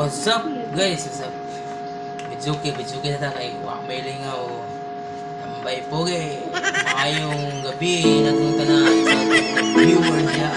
What's up guys? What's up? Mitsuki, Mitsuki na tayo. Wakbay lingaw. Tambay po gay. Mayong gabi na tanan sa viewer niya.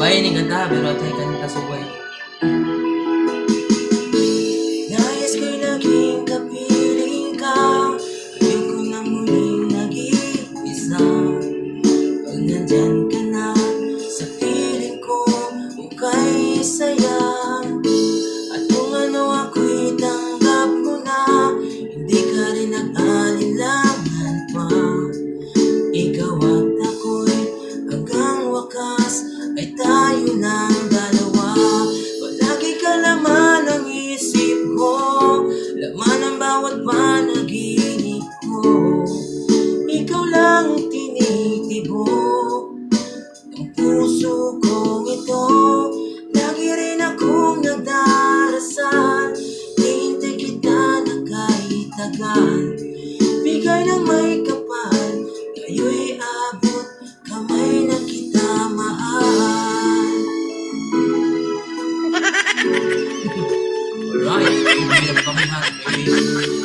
bayan ni ganda biro tay kan kasuway harapan Bigay ng may kapal Kayo'y abot Kamay na kita mahal. Alright, hindi na kami happy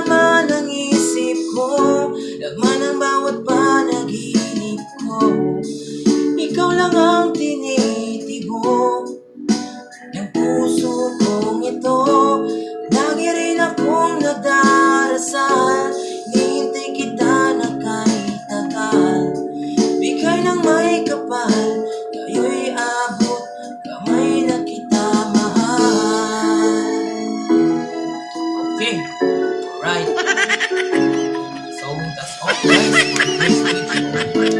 laman ang isip ko Laman ang bawat panaginip ko Ikaw lang ang right. So that's all guys for this video.